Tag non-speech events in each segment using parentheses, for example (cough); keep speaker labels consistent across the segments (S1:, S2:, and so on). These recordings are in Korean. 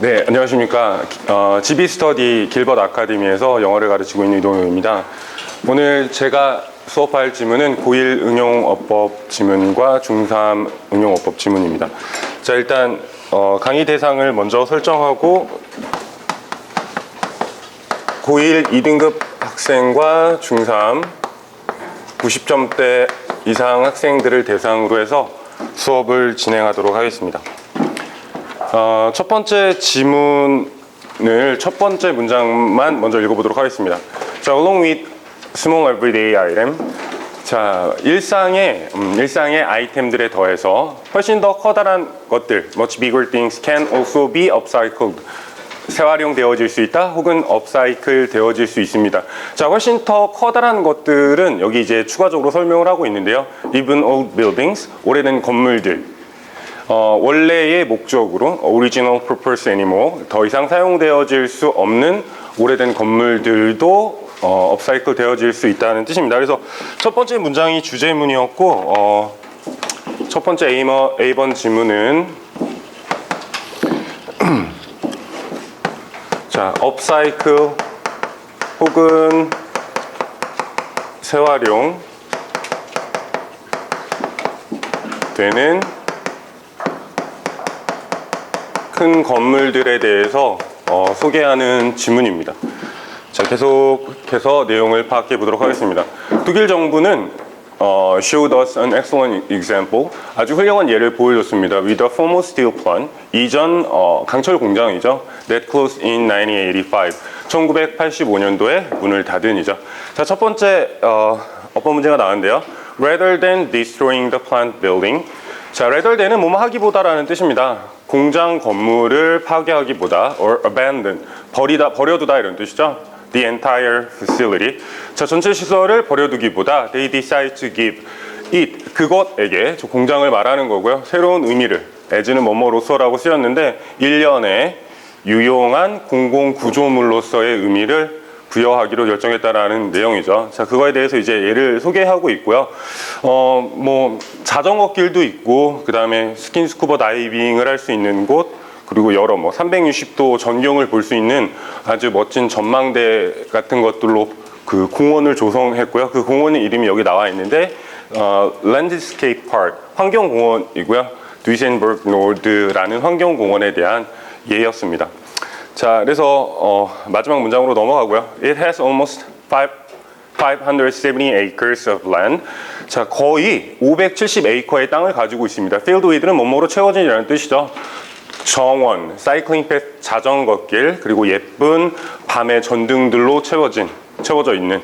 S1: 네, 안녕하십니까. 어, GB 스터디 길벗 아카데미에서 영어를 가르치고 있는 이동영입니다. 오늘 제가 수업할 지문은 고1 응용어법 지문과 중3 응용어법 지문입니다. 자, 일단 어, 강의 대상을 먼저 설정하고 고1 2등급 학생과 중3 90점대 이상 학생들을 대상으로 해서 수업을 진행하도록 하겠습니다. 어, 첫 번째 지문을 첫 번째 문장만 먼저 읽어보도록 하겠습니다. 자, along with small everyday item. 자, 일상의 음, 일상의 아이템들에 더해서 훨씬 더 커다란 것들, much bigger things can also be upcycled. 재활용되어질 수 있다 혹은 업사이클 되어질 수 있습니다. 자, 훨씬 더 커다란 것들은 여기 이제 추가적으로 설명을 하고 있는데요. Even old buildings, 오래된 건물들, 어, 원래의 목적으로 original purpose anymore 더 이상 사용되어질 수 없는 오래된 건물들도 어, 업사이클 되어질 수 있다는 뜻입니다. 그래서 첫 번째 문장이 주제문이었고 어, 첫 번째 A번, A번 지문은 (clears throat) 자 업사이클 혹은 재활용 되는 큰 건물들에 대해서 어, 소개하는 지문입니다. 자, 계속해서 내용을 파악해 보도록 하겠습니다. 독일 정부는 어, showed us an excellent example. 아주 훌륭한 예를 보여줬습니다. With a former steel plant, 이전 어, 강철 공장이죠. That closed in 1985. 1985년도에 문을 닫은 이죠. 자, 첫 번째 어, 어법 문제가 나왔는데요. Rather than destroying the plant building, 자, rather than은 뭐뭐 하기보다라는 뜻입니다. 공장 건물을 파괴하기보다 or abandon 버리다 버려두다 이런 뜻이죠. The entire facility. 자, 전체 시설을 버려두기보다 they decide to give it 그것에게 저 공장을 말하는 거고요. 새로운 의미를 as는 뭐뭐로서라고 쓰였는데 1년에 유용한 공공 구조물로서의 의미를 부여하기로 결정했다라는 내용이죠. 자, 그거에 대해서 이제 예를 소개하고 있고요. 어, 뭐, 자전거 길도 있고, 그 다음에 스킨스쿠버 다이빙을 할 수 있는 곳, 그리고 여러 뭐 360도 전경을 볼 수 있는 아주 멋진 전망대 같은 것들로 그 공원을 조성했고요. 그 공원의 이름이 여기 나와 있는데, 어, 랜드스케이프 파크, 환경공원이고요. 두이센버그 노드라는 환경공원에 대한 예였습니다. 자, 그래서 어, 마지막 문장으로 넘어가고요. It has almost five, 570 acres of land. 자, 거의 570 에이커의 땅을 가지고 있습니다. Filled with는 뭐뭐로 채워진이라는 뜻이죠. 정원, 사이클링 패스, 자전거 길, 그리고 예쁜 밤의 전등들로 채워진, 채워져 있는.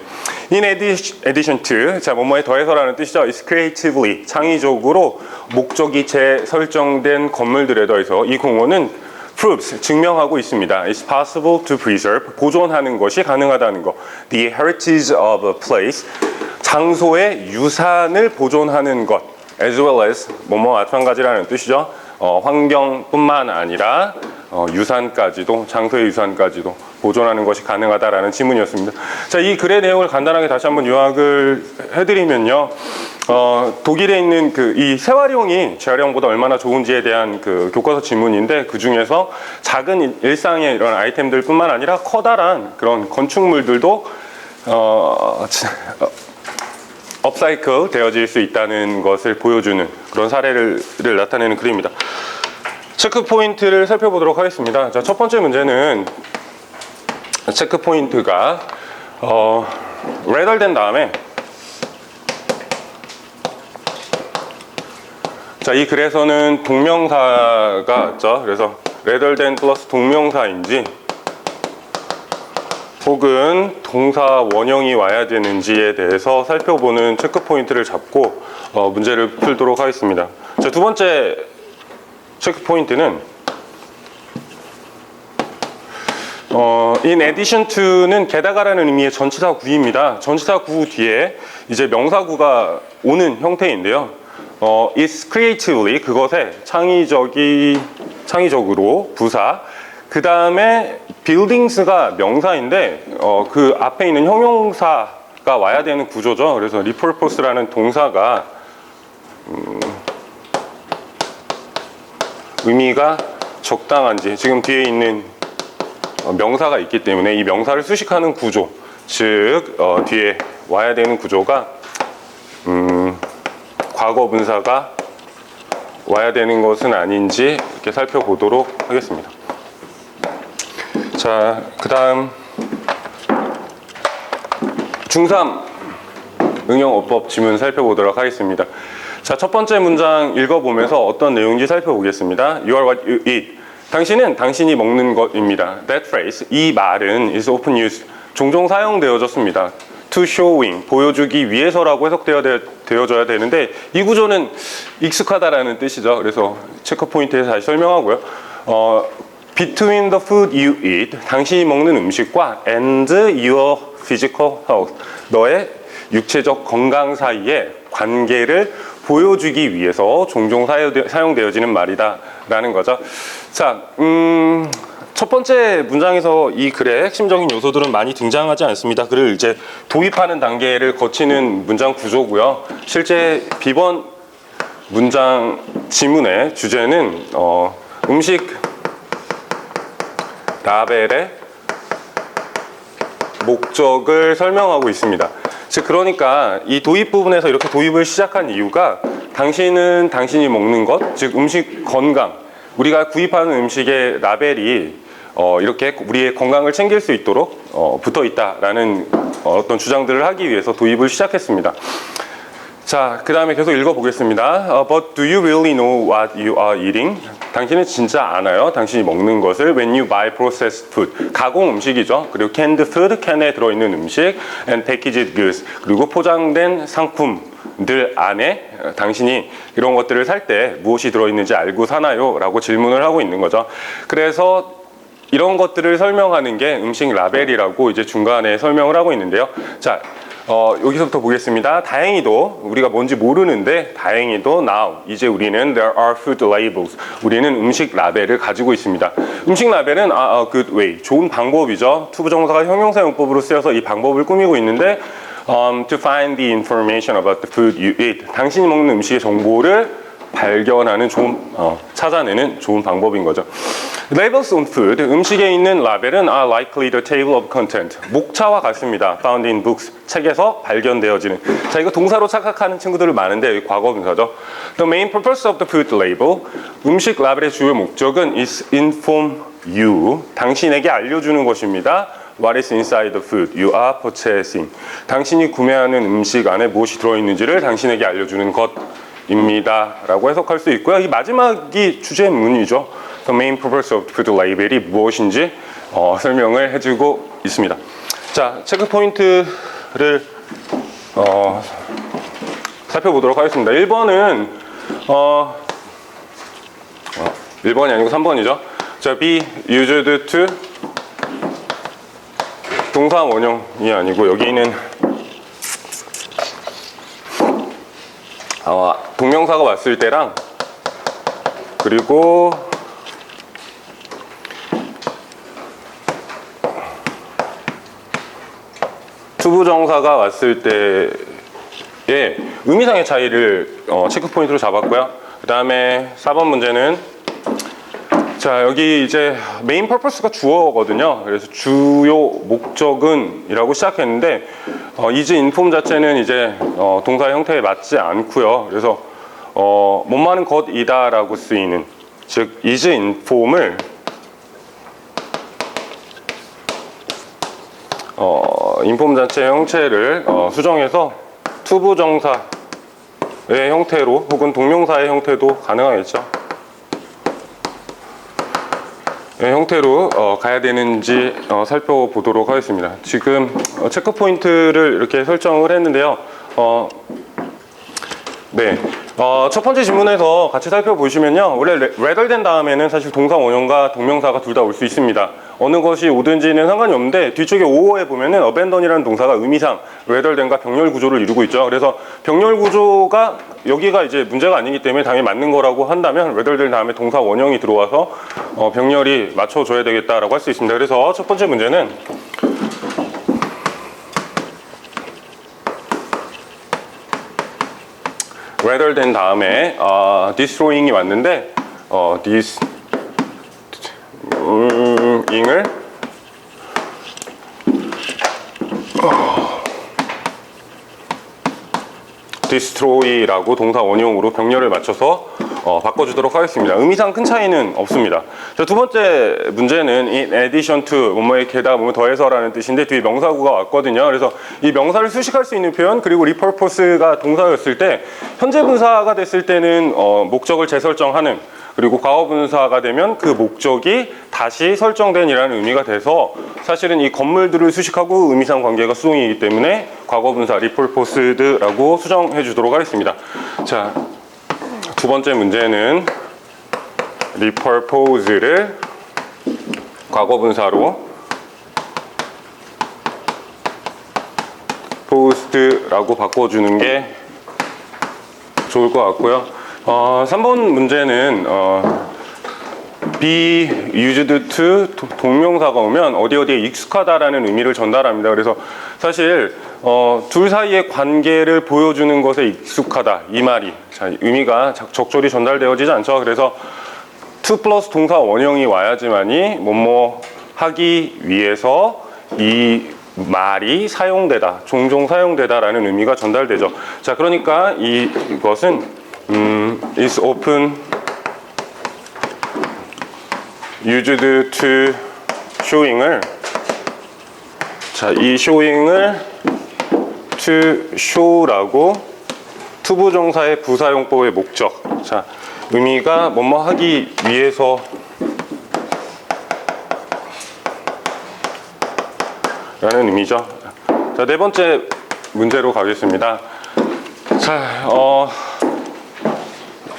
S1: In addition to, 자, 뭐뭐에 더해서라는 뜻이죠. Is creatively, 창의적으로 목적이 재설정된 건물들에 더해서 이 공원은 proves 증명하고 있습니다. It's possible to preserve 보존하는 것이 가능하다는 거. The heritage of a place 장소의 유산을 보존하는 것 as well as 뭐뭐 마찬가지라는 뜻이죠. 어, 환경뿐만 아니라 어, 유산까지도 장소의 유산까지도 보존하는 것이 가능하다라는 지문이었습니다. 자, 이 글의 내용을 간단하게 다시 한번 요약을 해드리면요. 어, 독일에 있는 그이 재활용이 재활용보다 얼마나 좋은지에 대한 그 교과서 지문인데 그 중에서 작은 일상의 이런 아이템들 뿐만 아니라 커다란 그런 건축물들도 어, 어, 업사이클 되어질 수 있다는 것을 보여주는 그런 사례를 를 나타내는 글입니다. 체크 포인트를 살펴보도록 하겠습니다. 자, 첫 번째 문제는 체크 포인트가 어, rather 된 다음에 자, 이 글에서는 동명사가 왔죠. 그래서 rather than 플러스 동명사인지 혹은 동사 원형이 와야 되는지에 대해서 살펴보는 체크 포인트를 잡고 어, 문제를 풀도록 하겠습니다. 자, 두 번째 체크 포인트는 어, in addition to는 게다가라는 의미의 전치사 구입니다. 전치사 구 뒤에 이제 명사구가 오는 형태인데요. 어, is creatively 그것에 창의적이 창의적으로 부사 그 다음에 buildings가 명사인데 어, 그 앞에 있는 형용사가 와야 되는 구조죠. 그래서 repurpose라는 동사가 음, 의미가 적당한지 지금 뒤에 있는 어, 명사가 있기 때문에 이 명사를 수식하는 구조, 즉 어, 뒤에 와야 되는 구조가 음, 과거 분사가 와야 되는 것은 아닌지 이렇게 살펴보도록 하겠습니다. 자, 그 다음 중3 응용어법 지문 살펴보도록 하겠습니다. 자, 첫 번째 문장 읽어보면서 어떤 내용인지 살펴보겠습니다. You are what you eat. 당신은 당신이 먹는 것입니다. That phrase, 이 말은 is often used, 종종 사용되어졌습니다. To showing, 보여주기 위해서라고 해석되어져야 되는데 이 구조는 익숙하다라는 뜻이죠. 그래서 체크 포인트에서 다시 설명하고요. 어, between the food you eat, 당신이 먹는 음식과 and your physical health, 너의 육체적 건강 사이의 관계를 보여주기 위해서 종종 사용되- 사용되어지는 말이다라는 거죠. 자, 음, 첫 번째 문장에서 이 글의 핵심적인 요소들은 많이 등장하지 않습니다. 글을 이제 도입하는 단계를 거치는 문장 구조고요. 실제 비번 문장 지문의 주제는 어, 음식 라벨의 목적을 설명하고 있습니다. 즉 그러니까 이 도입 부분에서 이렇게 도입을 시작한 이유가 당신은 당신이 먹는 것, 즉 음식 건강, 우리가 구입하는 음식의 라벨이 어, 이렇게 우리의 건강을 챙길 수 있도록 어, 붙어 있다라는 어, 어떤 주장들을 하기 위해서 도입을 시작했습니다. 자, 그 다음에 계속 읽어보겠습니다. 어, but do you really know what you are eating? 당신은 진짜 아나요? 당신이 먹는 것을 when you buy processed food. 가공 음식이죠. 그리고 canned food, 캔에 들어있는 음식, and packaged goods. 그리고 포장된 상품들 안에 어, 당신이 이런 것들을 살 때 무엇이 들어있는지 알고 사나요? 라고 질문을 하고 있는 거죠. 그래서 이런 것들을 설명하는 게 음식 라벨이라고 이제 중간에 설명을 하고 있는데요. 자, 어, 여기서부터 보겠습니다. 다행히도 우리가 뭔지 모르는데 다행히도 now 이제 우리는 there are food labels. 우리는 음식 라벨을 가지고 있습니다. 음식 라벨은 아, a good way 좋은 방법이죠. 투부정사가 형용사 용법으로 쓰여서 이 방법을 꾸미고 있는데 um, to find the information about the food you eat. 당신이 먹는 음식의 정보를 발견하는 좋은 어, 찾아내는 좋은 방법인 거죠. Labels on food 음식에 있는 라벨은 are likely the table of content 목차와 같습니다. Found in books 책에서 발견되어지는 자 이거 동사로 착각하는 친구들 많은데 과거 분사죠. The main purpose of the food label 음식 라벨의 주요 목적은 is inform you 당신에게 알려주는 것입니다. What is inside the food you are purchasing 당신이 구매하는 음식 안에 무엇이 들어있는지를 당신에게 알려주는 것. 입니다 라고 해석할 수 있고요. 이 마지막이 주제문이죠. The main purpose of food label이 무엇인지 어, 설명을 해주고 있습니다. 자, 체크 포인트를 어, 살펴보도록 하겠습니다. 1번은 어, 어, 1번이 아니고 3번이죠. 자, be used to 동사 원형이 아니고 여기는 어, 동명사가 왔을 때랑 그리고 투부정사가 왔을 때의 의미상의 차이를 어, 체크 포인트로 잡았고요. 그 다음에 4번 문제는 자 여기 이제 메인 퍼포스가 주어거든요. 그래서 주요 목적은 이라고 시작했는데 어, 이즈 인폼 자체는 이제 어, 동사 형태에 맞지 않고요. 그래서 어, 못마는 것이다라고 쓰이는 즉 이즈 인폼을 어, 인폼 자체 형체를 어, 수정해서 투부 정사의 형태로 혹은 동명사의 형태도 가능하겠죠. 네, 형태로 어, 가야 되는지 어, 살펴보도록 하겠습니다. 지금 어, 체크 포인트를 이렇게 설정을 했는데요. 어, 네. 어, 첫 번째 질문에서 같이 살펴보시면요. 원래 레- rather than 다음에는 사실 동사 원형과 동명사가 둘 다 올 수 있습니다. 어느 것이 오든지는 상관이 없는데 뒤쪽에 5호에 보면은 abandon이라는 동사가 의미상 rather than과 병렬 구조를 이루고 있죠. 그래서 병렬 구조가 여기가 이제 문제가 아니기 때문에 당연히 맞는 거라고 한다면 rather than 다음에 동사 원형이 들어와서 어, 병렬이 맞춰줘야 되겠다라고 할 수 있습니다. 그래서 첫 번째 문제는 rather than 다음에 어, destroying이 왔는데 어, showing을 destroy라고 동사 원형으로 병렬을 맞춰서 어, 바꿔주도록 하겠습니다. 의미상 큰 차이는 없습니다. 자, 두 번째 문제는 in addition to 뭐뭐에 게다가 뭐 더해서라는 뜻인데 뒤에 명사구가 왔거든요. 그래서 이 명사를 수식할 수 있는 표현 그리고 repurpose가 동사였을 때 현재 분사가 됐을 때는 어, 목적을 재설정하는 그리고 과거 분사가 되면 그 목적이 다시 설정된이라는 의미가 돼서 사실은 이 건물들을 수식하고 의미상 관계가 수동이기 때문에 과거 분사 repurposed라고 수정해 주도록 하겠습니다. 자, 두 번째 문제는 repurpose를 과거 분사로 post라고 바꿔주는 게 좋을 것 같고요. 어, 3번 문제는 어, be used to 도- 동명사가 오면 어디 어디에 익숙하다라는 의미를 전달합니다. 그래서 사실 어, 둘 사이의 관계를 보여주는 것에 익숙하다 이 말이 자, 의미가 작- 적절히 전달되어지지 않죠. 그래서 to 플러스 동사 원형이 와야지만이 뭐뭐 하기 위해서 이 말이 사용되다, 종종 사용되다라는 의미가 전달되죠. 자, 그러니까 이- 이것은 음, is often used to showing을 자, 이 showing을 show라고 투부정사의 부사용법의 목적. 자, 의미가 뭐뭐 하기 위해서 라는 의미죠. 자, 네 번째 문제로 가겠습니다. 자, 어,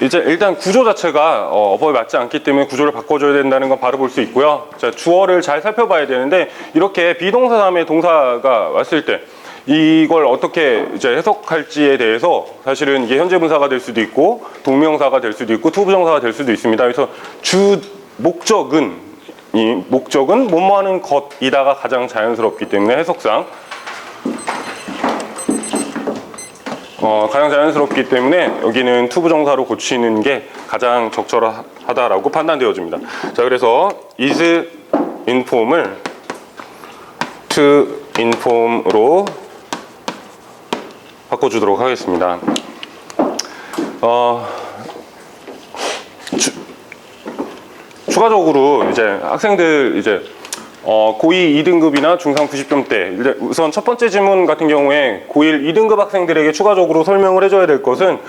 S1: 이제 일단 구조 자체가 어, 어법에 맞지 않기 때문에 구조를 바꿔줘야 된다는 건 바로 볼 수 있고요. 자, 주어를 잘 살펴봐야 되는데 이렇게 비동사 다음에 동사가 왔을 때 이걸 어떻게 이제 해석할지에 대해서 사실은 이게 현재 분사가 될 수도 있고 동명사가 될 수도 있고 투부정사가 될 수도 있습니다. 그래서 주 목적은 이 목적은 뭐뭐 하는 것이다가 가장 자연스럽기 때문에 해석상 어, 가장 자연스럽기 때문에 여기는 투부정사로 고치는 게 가장 적절하다라고 판단되어집니다. 자, 그래서 is inform을 to inform으로 바꿔주도록 하겠습니다. 어, 추, 추가적으로 이제 학생들 이제 어, 고2 2등급이나 중3 90점대 이제 우선 첫 번째 질문 같은 경우에 고1 2등급 학생들에게 추가적으로 설명을 해줘야 될 것은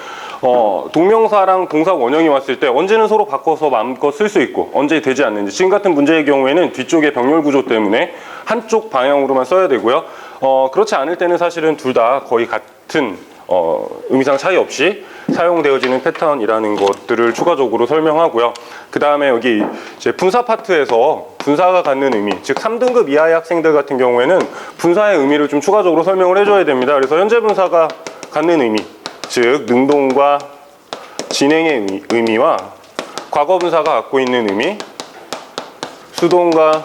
S1: 어, 동명사랑 동사 원형이 왔을 때 언제는 서로 바꿔서 마음껏 쓸 수 있고 언제 되지 않는지 지금 같은 문제의 경우에는 뒤쪽에 병렬 구조 때문에 한쪽 방향으로만 써야 되고요 어, 그렇지 않을 때는 사실은 둘 다 거의 같 은 어, 의미상 차이 없이 사용되어지는 패턴이라는 것들을 추가적으로 설명하고요. 그 다음에 여기 이제 분사 파트에서 분사가 갖는 의미, 즉 3등급 이하의 학생들 같은 경우에는 분사의 의미를 좀 추가적으로 설명을 해줘야 됩니다. 그래서 현재 분사가 갖는 의미, 즉 능동과 진행의 의미, 의미와 과거 분사가 갖고 있는 의미, 수동과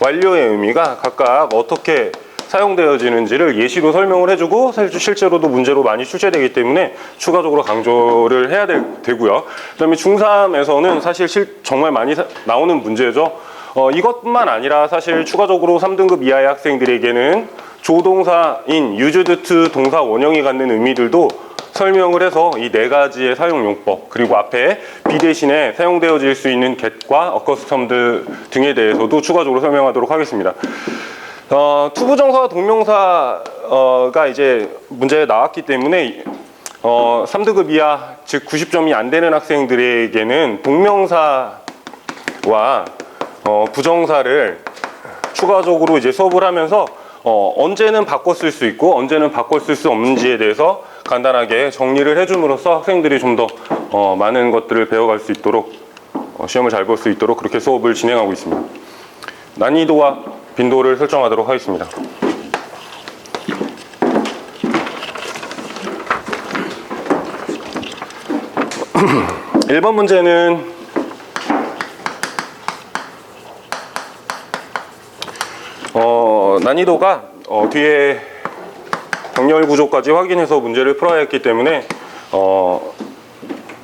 S1: 완료의 의미가 각각 어떻게 사용되어지는지를 예시로 설명을 해주고 실- 실제로도 문제로 많이 출제되기 때문에 추가적으로 강조를 해야 될, 되고요. 그다음에 중3에서는 사실 실- 정말 많이 사- 나오는 문제죠. 어, 이것뿐만 아니라 사실 추가적으로 3등급 이하의 학생들에게는 조동사인 to 동사 원형이 갖는 의미들도 설명을 해서 이 네 가지의 사용 용법 그리고 앞에 be 대신에 사용되어질 수 있는 get과 accustomed 등에 대해서도 추가적으로 설명하도록 하겠습니다. 어, 투부정사와 동명사가 이제 문제에 나왔기 때문에 어, 3등급 이하 즉 90점이 안 되는 학생들에게는 동명사와 어, 부정사를 추가적으로 이제 수업을 하면서 어, 언제는 바꿔 쓸 수 있고 언제는 바꿔 쓸 수 없는지에 대해서 간단하게 정리를 해줌으로써 학생들이 좀더 어, 많은 것들을 배워갈 수 있도록 어, 시험을 잘 볼 수 있도록 그렇게 수업을 진행하고 있습니다. 난이도와 빈도를 설정하도록 하겠습니다. (clears throat) 1번 문제는 어, 난이도가 어, 뒤에 병렬 구조까지 확인해서 문제를 풀어야 했기 때문에 어,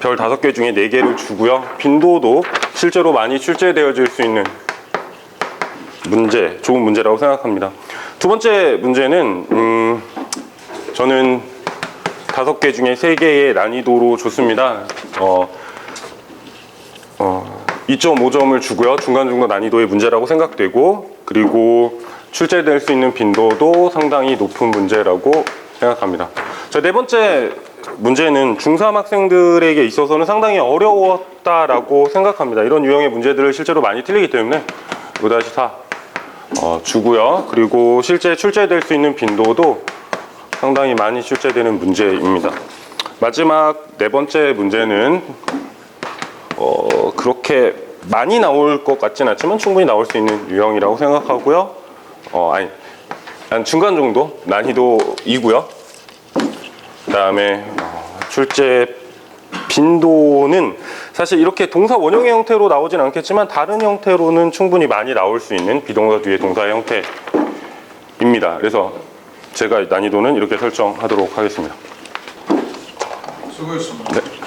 S1: 별 다섯 개 중에 네 개를 주고요. 빈도도 실제로 많이 출제되어질 수 있는 문제, 좋은 문제라고 생각합니다. 두 번째 문제는 음, 저는 다섯 개 중에 세 개의 난이도로 줬습니다. 어, 어, 2.5점을 주고요. 중간중간 난이도의 문제라고 생각되고 그리고 출제될 수 있는 빈도도 상당히 높은 문제라고 생각합니다. 자, 네 번째 문제는 중3 학생들에게 있어서는 상당히 어려웠다라고 생각합니다. 이런 유형의 문제들을 실제로 많이 틀리기 때문에 5-4 어, 주고요. 그리고 실제 출제될 수 있는 빈도도 상당히 많이 출제되는 문제입니다. 마지막 네 번째 문제는 어, 그렇게 많이 나올 것 같진 않지만 충분히 나올 수 있는 유형이라고 생각하고요. 어, 아니, 한 중간 정도 난이도 2고요. 그 다음에 어, 출제 빈도는 사실 이렇게 동사 원형의 형태로 나오진 않겠지만 다른 형태로는 충분히 많이 나올 수 있는 비동사 뒤에 동사의 형태입니다. 그래서 제가 난이도는 이렇게 설정하도록 하겠습니다.
S2: 수고했습니다.
S1: 네.